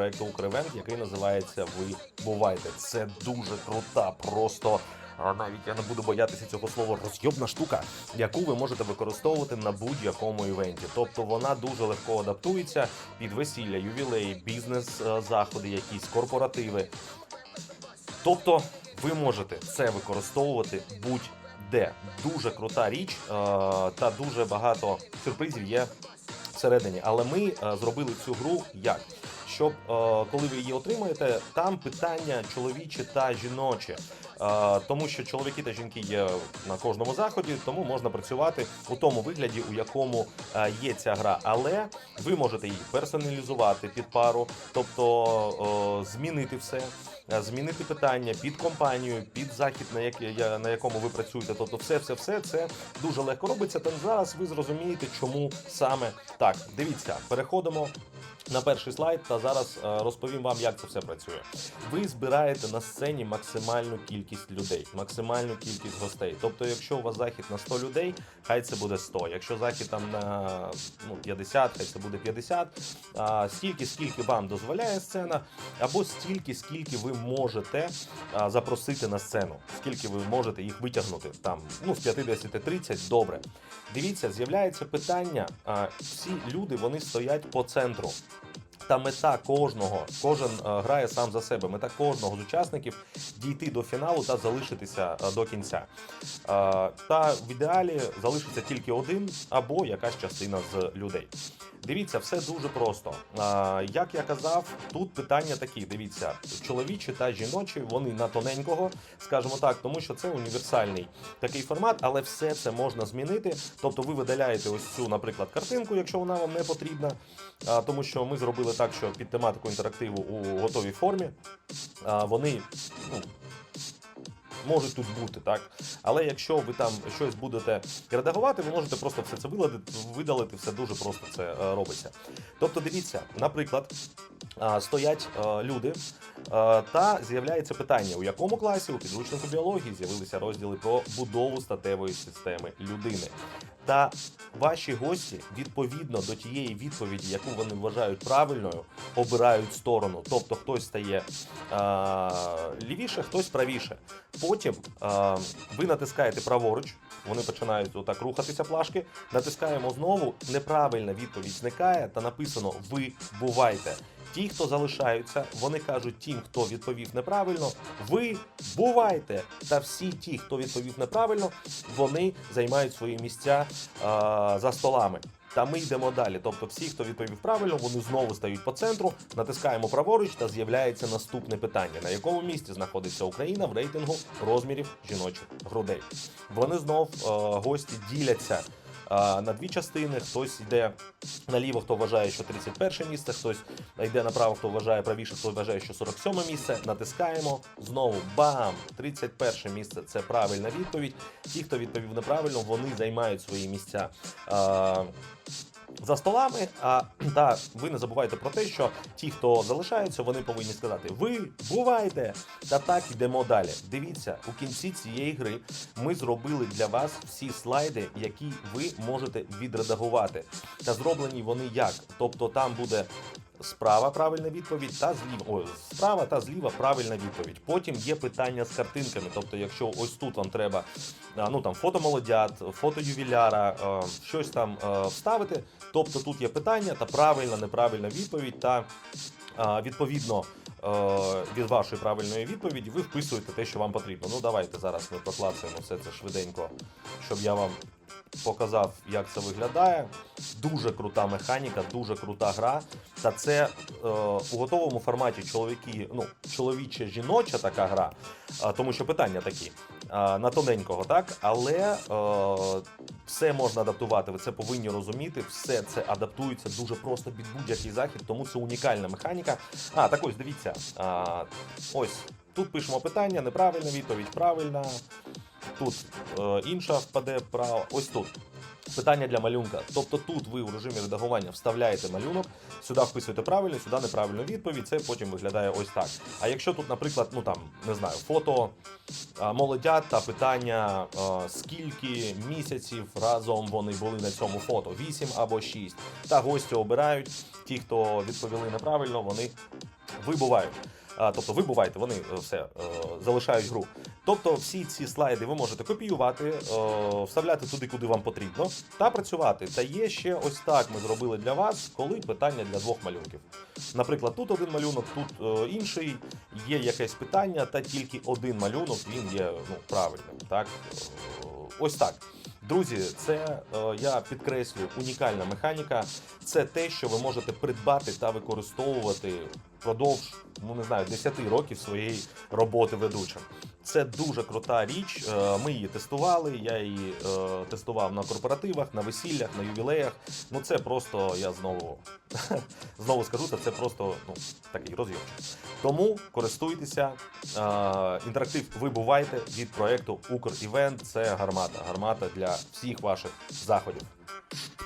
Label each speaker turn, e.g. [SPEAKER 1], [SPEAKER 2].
[SPEAKER 1] проекту Укревент, який називається Ви бувайте. Це дуже крута, просто. Навіть я не буду боятися цього слова розйобна штука, яку ви можете використовувати на будь-якому івенті. Тобто вона дуже легко адаптується під весілля, ювілеї, бізнес е, якісь корпоративи. Тобто ви можете це використовувати будь-де. Дуже крута річ е, та дуже багато сюрпризів є всередині. Але ми е, зробили цю гру як? Щоб е, коли ви її отримаєте, там питання чоловічі та жіночі. Е, Тому що чоловіки та жінки є на кожному заході, тому можна працювати у тому вигляді, у якому е, є ця гра. Але ви можете її персоналізувати під пару, тобто змінити все, змінити питання під компанію, під захід, на, як, на якому ви працюєте. Тобто, все, все, все це дуже легко робиться. Та зараз ви зрозумієте, чому саме так. Дивіться, переходимо. На перший слайд, та зараз е, розповім вам, як це все працює. Ви збираєте на сцені максимальну кількість людей, максимальну кількість гостей. Тобто, якщо у вас захід на 100 людей, хай це буде 100. Якщо захід там на ну, 50, хай це буде 50. А, стільки, скільки вам дозволяє сцена, або стільки, скільки ви можете а, запросити на сцену, скільки ви можете їх витягнути там, ну, з 50-30, добре. Дивіться, з'являється питання. А, всі люди вони стоять по центру. Та мета кожного, кожен е, грає сам за себе. Мета кожного з учасників дійти до фіналу та залишитися е, до кінця. Е, та в ідеалі залишиться тільки один або якась частина з людей. Дивіться, все дуже просто. Як я казав, тут питання такі: дивіться, чоловічі та жіночі, вони на тоненького, скажімо так, тому що це універсальний такий формат, але все це можна змінити. Тобто ви видаляєте ось цю, наприклад, картинку, якщо вона вам не потрібна, тому що ми зробили так, що під тематику інтерактиву у готовій формі вони ну, можуть тут бути, так. Але якщо ви там щось будете редагувати, ви можете просто все це виладити, видалити, все дуже просто це е, робиться. Тобто, дивіться, наприклад, стоять е, люди, е, та з'являється питання, у якому класі у підручнику біології з'явилися розділи про будову статевої системи людини. Та ваші гості відповідно до тієї відповіді, яку вони вважають правильною, обирають сторону. Тобто хтось стає а, лівіше, хтось правіше. Потім а, ви натискаєте праворуч, вони починають отак рухатися плашки. Натискаємо знову. Неправильна відповідь зникає та написано Ви бувайте. Ті, хто залишаються, вони кажуть тим, хто відповів неправильно, ви бувайте. Та всі ті, хто відповів неправильно, вони займають свої місця а, за столами. Та ми йдемо далі. Тобто, всі, хто відповів правильно, вони знову стають по центру, натискаємо праворуч та з'являється наступне питання: на якому місці знаходиться Україна в рейтингу розмірів жіночих грудей. Вони знов е, гості діляться. На дві частини хтось йде наліво, хто вважає, що 31 місце, хтось йде направо, хто вважає правіше, хто вважає, що 47 місце. Натискаємо знову бам! 31 місце це правильна відповідь. Ті, хто відповів неправильно, вони займають свої місця. За столами, а та ви не забувайте про те, що ті, хто залишаються, вони повинні сказати: Ви бувайте! Та так йдемо далі. Дивіться, у кінці цієї гри ми зробили для вас всі слайди, які ви можете відредагувати. Та зроблені вони як? Тобто там буде справа правильна відповідь та зліва. Ой, справа та зліва правильна відповідь. Потім є питання з картинками. Тобто, якщо ось тут вам треба ну там фото молодят, фото ювіляра, е, щось там е, вставити. Тобто тут є питання та правильна, неправильна відповідь та відповідно. е, Від вашої правильної відповіді ви вписуєте те, що вам потрібно. Ну давайте зараз ми проклацаємо все це швиденько, щоб я вам показав, як це виглядає. Дуже крута механіка, дуже крута гра. Та це е, у готовому форматі чоловіки, ну, чоловіча жіноча така гра, е, тому що питання такі е, на тоненького, так? Але е, все можна адаптувати. Ви це повинні розуміти. Все це адаптується дуже просто під будь-який захід, тому це унікальна механіка. А, так ось дивіться. А, ось тут пишемо питання, неправильна відповідь, правильна. Тут е, інша впаде вправо. Ось тут. Питання для малюнка. Тобто тут ви у режимі редагування вставляєте малюнок, сюди вписуєте правильно, сюди неправильну відповідь. Це потім виглядає ось так. А якщо тут, наприклад, ну там не знаю, фото молодят та питання, скільки місяців разом вони були на цьому фото, 8 або 6. Та гості обирають. Ті, хто відповіли неправильно, вони вибувають. Тобто ви буваєте, вони е, все е, залишають гру. Тобто, всі ці слайди ви можете копіювати, е, вставляти туди, куди вам потрібно, та працювати. Та є ще ось так ми зробили для вас, коли питання для двох малюнків. Наприклад, тут один малюнок, тут е, інший, є якесь питання, та тільки один малюнок він є ну, правильним. Так? Е, ось так. Друзі, це я підкреслюю унікальна механіка. Це те, що ви можете придбати та використовувати впродовж, ну не знаю, 10 років своєї роботи ведучим. Це дуже крута річ. е, Ми її тестували. Я її е, тестував на корпоративах, на весіллях, на ювілеях. Ну це просто я знову знову скажу, це, це просто ну такий розйомчик. Тому користуйтеся. Е, Інтерактив ви бувайте від проекту Укрівент. Це гармата. Гармата для всіх ваших заходів.